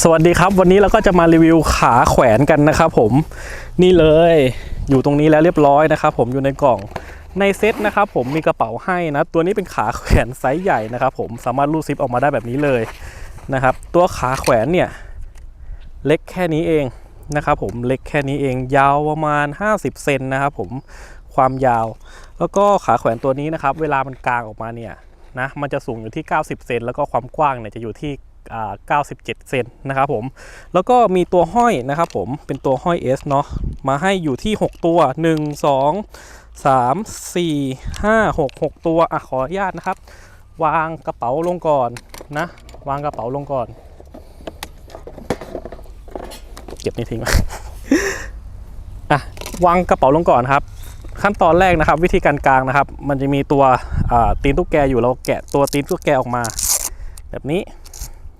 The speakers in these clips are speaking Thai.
สวัสดีครับ วันนี้เราก็จะมารีวิวขาแขวนกันนะครับผมนี่เลยอยู่ตรงนี้แล้วเรียบร้อยนะครับผมอยู่ในกล่องในเซ็ตนะครับผมมีกระเป๋าให้นะตัวนี้เป็นขาแขวนไซส์ใหญ่นะครับผมสามารถรูดซิปออกมาได้แบบนี้เลยนะครับตัวขาแขวนเนี่ยเล็กแค่นี้เองนะครับผมเล็กแค่นี้เองยาวประมาณ 50 เซนนะครับผมความยาว แล้วก็ขาแขวนตัวนี้นะครับเวลามันกางออกมาเนี่ยนะมันจะสูงอยู่ที่ 90 เซนแล้วก็ความกว้างเนี่ยจะอยู่ที่ 97 เซนนะครับผม แล้วก็มีตัวห้อยนะครับผม เป็นตัวห้อย S เนาะ มาให้อยู่ที่ 6 ตัว 1 2 3 4 5 6 6 ตัว อะ ขออนุญาตนะครับ วางกระเป๋าลงก่อนนะ วางกระเป๋าลงก่อน เก็บนี่ทิ้งไว้อะ วางกระเป๋าลงก่อนครับ ขั้นตอนแรกนะครับ วิธีการกางนะครับ มันจะมีตัวตีนตุ๊กแกอยู่เราแกะตัวตีนตุ๊กแกออกมา แบบนี้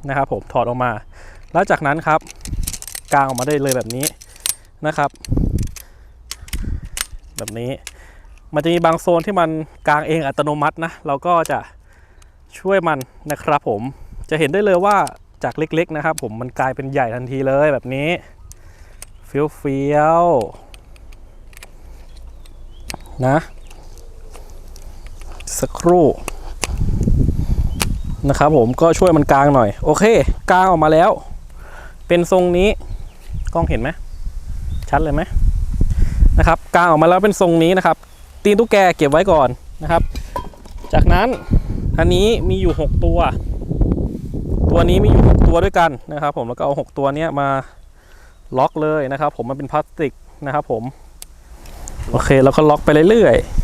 นะครับผมถอดออกมา แล้วจากนั้นครับกางออกมาได้เลยแบบนี้นะครับ แบบนี้มันจะมีบางโซนที่มันกางเองอัตโนมัตินะ เราก็จะช่วยมันนะครับผมจะเห็นได้เลยว่าจากเล็ก ๆ นะครับ ผมมันกลายเป็นใหญ่ทันทีเลยแบบนี้เฟี้ยวเฟี้ยวๆนะสักครู่ นะครับผมก็ช่วยมันกลางหน่อย โอเคกลางออกมาแล้ว เป็นทรงนี้กล้องเห็นไหมชัดเลยไหมนะครับกลางออกมาแล้วเป็นทรงนี้นะครับ ตีนตุ๊กแกเก็บไว้ก่อนนะครับ จากนั้นอันนี้มีอยู่ 6 ตัว ตัวนี้มีอยู่ 6 ตัวด้วยกันนะครับ ผมแล้วก็เอา 6 ตัวเนี้ยมาล็อกเลยนะครับ ผมมันเป็นพลาสติกนะครับ ผมโอเคแล้วก็ล็อกไปเรื่อยๆ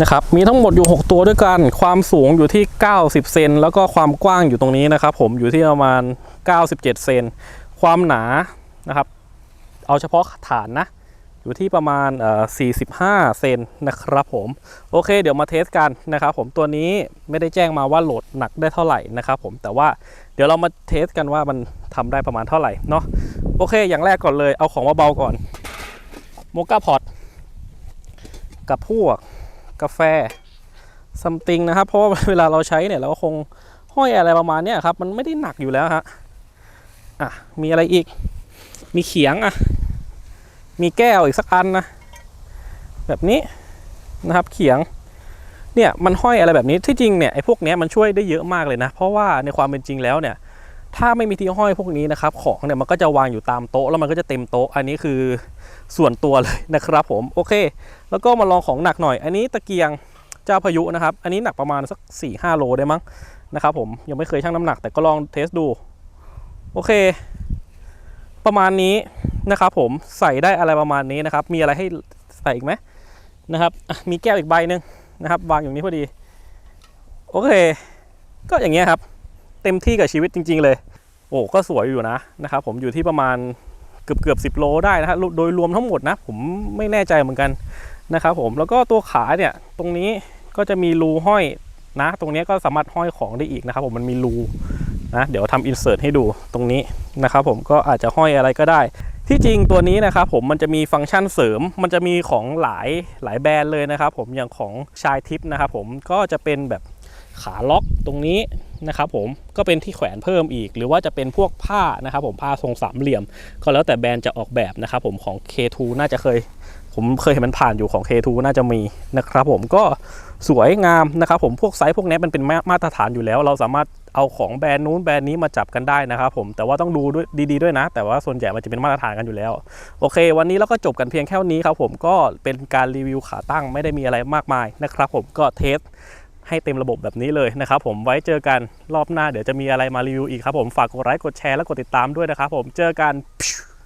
นะครับมีทั้งหมดอยู่ 6 ตัวด้วยกัน ความสูงอยู่ที่ 90 เซนแล้วก็ความกว้างอยู่ตรงนี้นะครับ ผมอยู่ที่ประมาณ 97 เซนความหนานะครับ เอาเฉพาะฐานนะอยู่ที่ประมาณเอ่อ45 เซนนะครับผม โอเค เดี๋ยวมาเทสกันนะครับผม ตัวนี้ไม่ได้แจ้งมาว่าโหลดหนักได้เท่าไหร่นะครับผม แต่ว่าเดี๋ยวเรามาเทสกันว่ามันทำได้ประมาณเท่าไหร่เนาะ โอเค อย่างแรกก่อนเลย เอาของเบาก่อนโมกาพอตกับพวก กาแฟซัมติงนะครับ เพราะว่าเวลาเราใช้เนี่ยเราก็คงห้อยอะไรประมาณเนี้ยครับ มันไม่ได้หนักอยู่แล้วฮะอะมีอะไรอีก มีเขียงอะ มีแก้วอีกสักอันนะ แบบนี้นะครับเขียงเนี่ยมันห้อยอะไรแบบนี้ที่จริงเนี่ยไอ้พวกเนี้ยมันช่วยได้เยอะมากเลยนะ เพราะว่าในความเป็นจริงแล้วเนี่ย ถ้าไม่มีที่ห้อยพวกนี้นะครับ ของเนี่ยมันก็จะวางอยู่ตามโต๊ะแล้วมันก็จะเต็มโต๊ะ อันนี้คือส่วนตัวเลยนะครับผมโอเค แล้วก็มาลองของหนักหน่อย อันนี้ตะเกียงเจ้าพายุนะครับ อันนี้หนักประมาณสัก4ี่ห้าโลได้มั้งนะครับผมยังไม่เคยชั่งน้ำหนักแต่ก็ลองเทสดูโอเค ประมาณนี้นะครับผมใส่ได้อะไรประมาณนี้นะครับ มีอะไรให้ใส่อีกไหมนะครับมีแก้วอีกใบหนึ่งนะครับวางอย่างนี้พอดี โอเค ก็อย่างเงี้ยครับ เต็มที่กับชีวิตจริง ๆ เลย โอ้ก็สวยอยู่นะนะครับผมอยู่ที่ประมาณเกือบเกือบสิโลได้นะฮะโดยรวมทั้งหมดนะ ผมไม่แน่ใจเหมือนกันนะครับผมแล้วก็ตัวขาเนี่ยตรงนี้ก็จะมีรูห้อยนะ ตรงนี้ก็สามารถห้อยของได้อีกนะครับผมมันมีรูนะเดี๋ยวทำอินเสิร์ตให้ดูตรงนี้นะครับผมก็อาจจะห้อยอะไรก็ได้ ที่จริงตัวนี้นะครับผมมันจะมีฟังก์ชันเสริม มันจะมีของหลายหลายแบรนด์เลยนะครับผมอย่างของชายทิปนะครับผมก็จะเป็นแบบขาล็อกตรงนี้ นะครับผมก็เป็นที่แขวนเพิ่มอีก หรือว่าจะเป็นพวกผ้านะครับผมผ้าทรงสามเหลี่ยม ก็แล้วแต่แบรนด์จะออกแบบนะครับผมของ K2 น่าจะเคย ผมเคยเห็นมันผ่านอยู่ของ K2 น่าจะมีนะครับผมก็สวยงามนะครับผมพวกไซส์พวกนี้มันเป็นมาตรฐานอยู่แล้ว เราสามารถเอาของแบรนด์นู้นแบรนด์นี้มาจับกันได้นะครับผมแต่ว่าต้องดูด้วยดีๆด้วยนะ แต่ว่าส่วนใหญ่มันจะเป็นมาตรฐานกันอยู่แล้ว โอเค วันนี้เราก็จบกันเพียงแค่นี้ครับผมก็เป็นการรีวิวขาตั้งไม่ได้มีอะไรมากมายนะครับผมก็เทส ให้เต็มระบบแบบนี้เลยนะครับผมไว้เจอกันรอบหน้าเดี๋ยวจะมีอะไรมารีวิวอีกครับผมฝากกดไลค์กดแชร์และกดติดตามด้วยนะครับผมเจอกัน